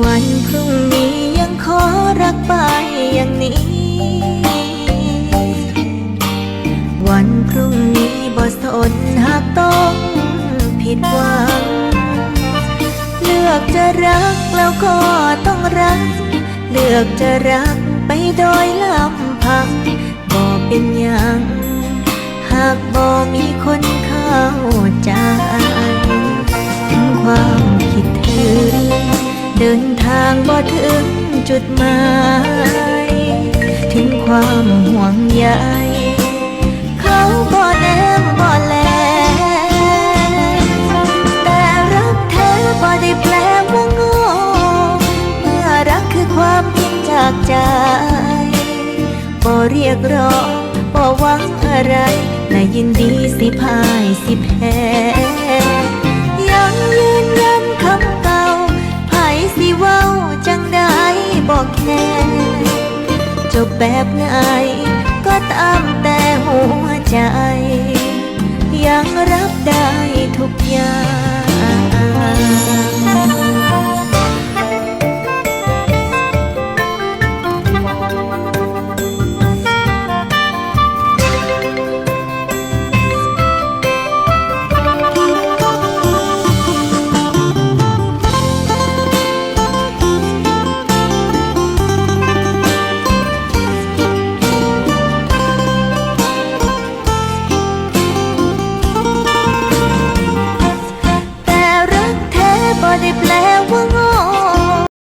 วันพรุ่งนี้ยังขอรักไปอย่างนี้ วันพรุ่งนี้บ่สนหากต้องผิดหวัง เลือกจะรักแล้วก็ต้องรัก เลือกจะรักไปโดยลำพังบ่เป็นหยังหากบ่มีคนเข้าใจ เดินทางบ่ถึงจุดหมาย ถึงความห่วงใยเขาบ่แนมบ่แล แต่รักแท้บ่ได้แปลว่าโง่เมื่อรักคือความจริงจากใจบ่เรียกร้องบ่หวังอะไรและยินดีสิพายสิแพ้ จบแบบไหนก็ตามแต่หัวใจ ยังรับได้ทุกอย่าง body play